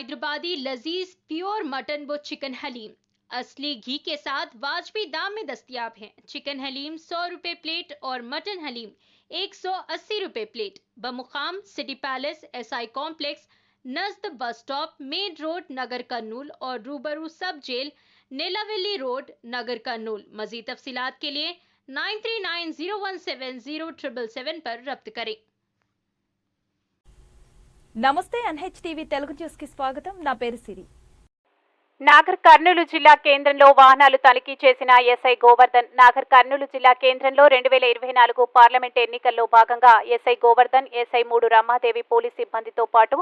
हैदराबादी लजीज pure mutton व chicken haleem. असली घी के साथ वाजबी दाम में दस्तयाब हैं। चिकन हलीम सौ रुपए प्लेट और मटन हलीम एक सौ अस्सी रुपए प्लेट। बमुकाम सिटी पैलेस, एसआई कॉम्प्लेक्स, नजद बस स्टॉप, मेन रोड, नगर कर्नूल और रूबरू सब जेल नीलाविल्ली रोड, नगर कर्नूल मजीद तफसीलात के लिए nine three nine zero one seven zero triple seven पर रब्त करें। నమస్తే ఎన్హెచ్ టీవీ తెలుగు న్యూస్కి స్వాగతం. నా పేరు సిరి. నాగర్ కర్నూలు జిల్లా కేంద్రంలో వాహనాలు తనిఖీ చేసిన ఎస్ఐ గోవర్ధన్. నాగర్ కర్నూలు జిల్లా కేంద్రంలో రెండు వేల ఇరవై నాలుగు పార్లమెంట్ ఎన్నికల్లో భాగంగా ఎస్ఐ గోవర్ధన్ ఎస్ఐ మూడు రమాదేవి పోలీస్ సిబ్బందితో పాటు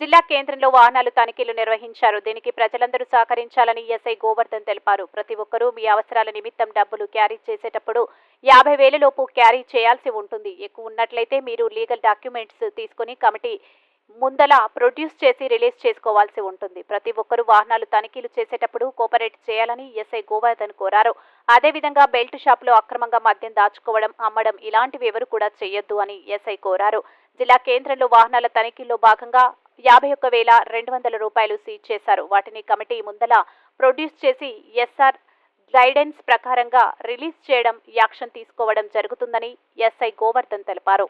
జిల్లా కేంద్రంలో వాహనాలు తనిఖీలు నిర్వహించారు. దీనికి ప్రజలందరూ సహకరించాలని ఎస్ఐ గోవర్ధన్ తెలిపారు. ప్రతి ఒక్కరూ మీ అవసరాల నిమిత్తం డబ్బులు క్యారీ చేసేటప్పుడు యాభై వేలలోపు క్యారీ చేయాల్సి ఉంటుంది. ఎక్కువ ఉన్నట్లయితే మీరు లీగల్ డాక్యుమెంట్స్ తీసుకుని కమిటీ ముందల ప్రొడ్యూస్ చేసి రిలీజ్ చేసుకోవాల్సి ఉంటుంది. ప్రతి ఒక్కరూ వాహనాలు తనిఖీలు చేసేటప్పుడు కోఆపరేట్ చేయాలని ఎస్ఐ గోవర్ధన్ కోరారు. అదేవిధంగా బెల్ట్ షాపులో అక్రమంగా మద్యం దాచుకోవడం అమ్మడం ఇలాంటివి ఎవరు కూడా చేయొద్దు అని ఎస్ఐ కోరారు. జిల్లా కేంద్రంలో వాహనాల తనిఖీల్లో భాగంగా యాభై ఒక్క వేల రెండు వందల రూపాయలు సీజ్ చేశారు. వాటిని కమిటీ ముందల ప్రొడ్యూస్ చేసి ఎస్ఆర్ గైడెన్స్ ప్రకారంగా రిలీజ్ చేయడం యాక్షన్ తీసుకోవడం జరుగుతుందని ఎస్ఐ గోవర్ధన్ తెలిపారు.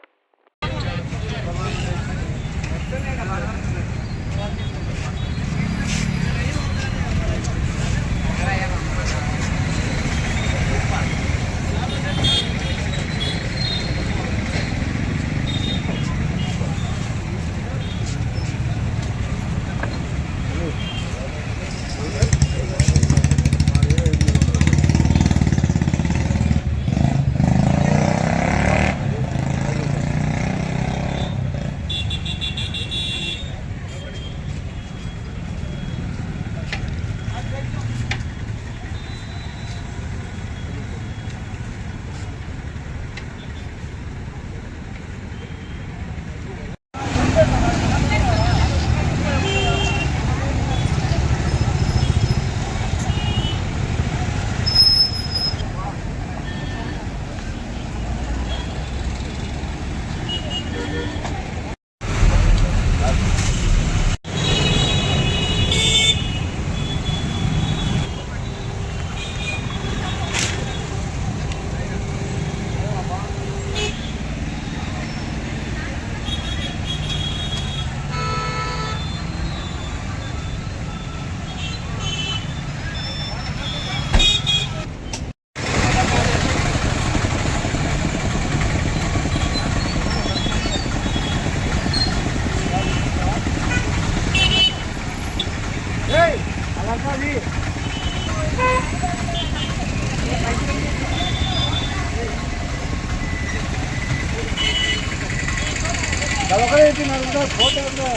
పట్టణ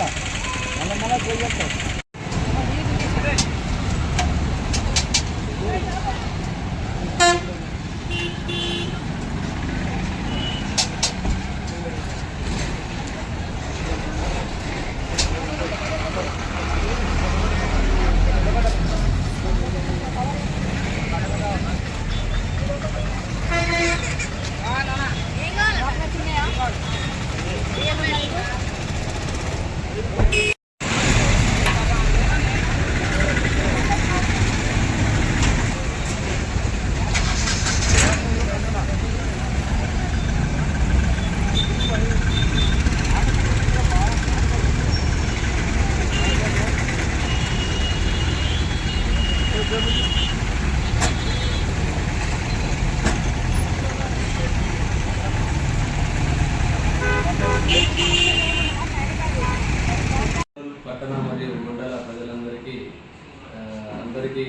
అందరికీ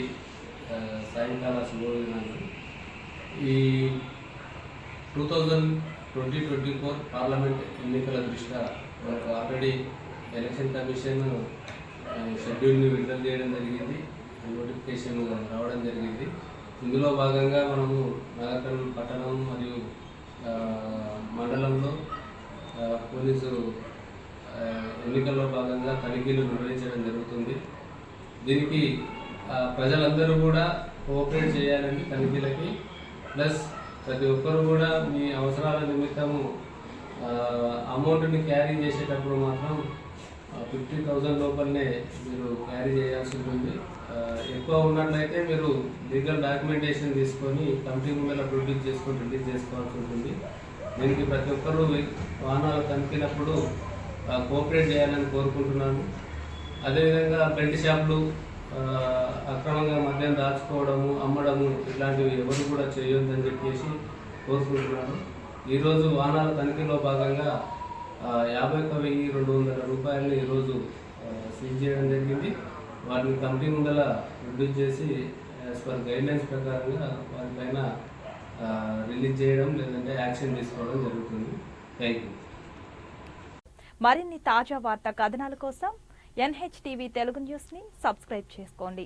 సాయంకాల శుభోదయాలు. ఈ two thousand twenty twenty four parliament ఎన్నికల దృష్ట్యా మనకు ఆల్రెడీ ఎలక్షన్ కమిషన్ షెడ్యూల్ని విడుదల చేయడం జరిగింది. నోటిఫికేషన్ రావడం జరిగింది. ఇందులో భాగంగా మనము నగరం పట్టణం మరియు మండలంలో పోలీసులు పోలీసు ఎన్నికల్లో భాగంగా తనిఖీలు నిర్వహించడం జరుగుతుంది. దీనికి ప్రజలందరూ కూడా కోఆపరేట్ చేయాలండి తనిఖీలకి ప్లస్ ప్రతి ఒక్కరు కూడా మీ అవసరాల నిమిత్తము అమౌంట్ని క్యారీ చేసేటప్పుడు మాత్రం ఫిఫ్టీ థౌజండ్ లోపలనే మీరు క్యారీ చేయాల్సి ఉంటుంది. ఎక్కువ ఉన్నట్లయితే మీరు లీగల్ డాక్యుమెంటేషన్ తీసుకొని కమిటీ ముందర ప్రొడ్యూస్ చేసుకొని రిలీజ్ చేసుకోవాల్సి ఉంటుంది. దీనికి ప్రతి ఒక్కరూ వాహనాలు కనిపినప్పుడు కోఆపరేట్ చేయాలని కోరుకుంటున్నాను. అదేవిధంగా బెల్ట్ షాపులు అక్రమంగా మద్యం దాచుకోవడము అమ్మడము ఇట్లాంటివి ఎవరు కూడా చేయొద్దని చెప్పేసి కోరుకుంటున్నాను. ఈరోజు వాహనాల తనిఖీలో భాగంగా యాభై ఒక వెయ్యి రెండు వందల రూపాయలని ఈరోజు సీజ్ చేయడం జరిగింది. వాటిని కంపెనీ ముందర రిడ్యూస్ చేసి యాజ్ పర్ గైడ్లైన్స్ ప్రకారంగా వాటిపైన రిలీజ్ చేయడం లేదంటే యాక్షన్ తీసుకోవడం జరుగుతుంది. థ్యాంక్ యూ మరిన్ని తాజా వార్తా కథనాల కోసం ఎన్హెచ్ టీవీ తెలుగు న్యూస్ని సబ్స్క్రైబ్ చేసుకోండి.